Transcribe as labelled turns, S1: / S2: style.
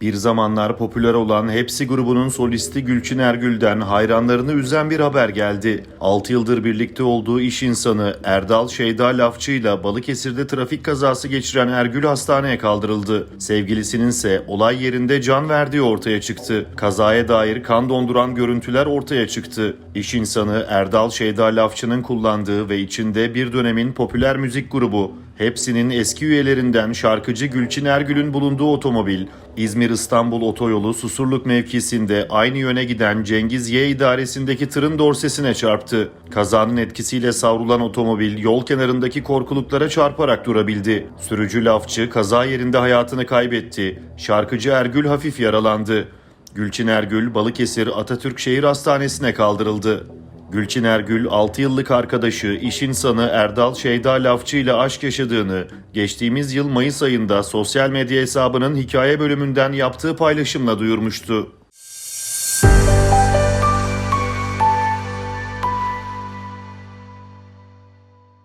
S1: Bir zamanlar popüler olan Hepsi grubunun solisti Gülçin Ergül'den hayranlarını üzen bir haber geldi. 6 yıldır birlikte olduğu iş insanı Erdal Şeyda Lafçı ile Balıkesir'de trafik kazası geçiren Ergül hastaneye kaldırıldı. Sevgilisinin ise olay yerinde can verdiği ortaya çıktı. Kazaya dair kan donduran görüntüler ortaya çıktı. İş insanı Erdal Şeyda Lafçı'nın kullandığı ve içinde bir dönemin popüler müzik grubu Hepsinin eski üyelerinden şarkıcı Gülçin Ergül'ün bulunduğu otomobil, İzmir-İstanbul otoyolu Susurluk mevkisinde aynı yöne giden Cengiz Y idaresindeki tırın dorsesine çarptı. Kazanın etkisiyle savrulan otomobil yol kenarındaki korkuluklara çarparak durabildi. Sürücü lafçı kaza yerinde hayatını kaybetti. Şarkıcı Ergül hafif yaralandı. Gülçin Ergül Balıkesir Atatürk Şehir Hastanesi'ne kaldırıldı. Gülçin Ergül 6 yıllık arkadaşı, iş insanı Erdal Şeyda Lafçı ile aşk yaşadığını geçtiğimiz yıl Mayıs ayında sosyal medya hesabının hikaye bölümünden yaptığı paylaşımla duyurmuştu.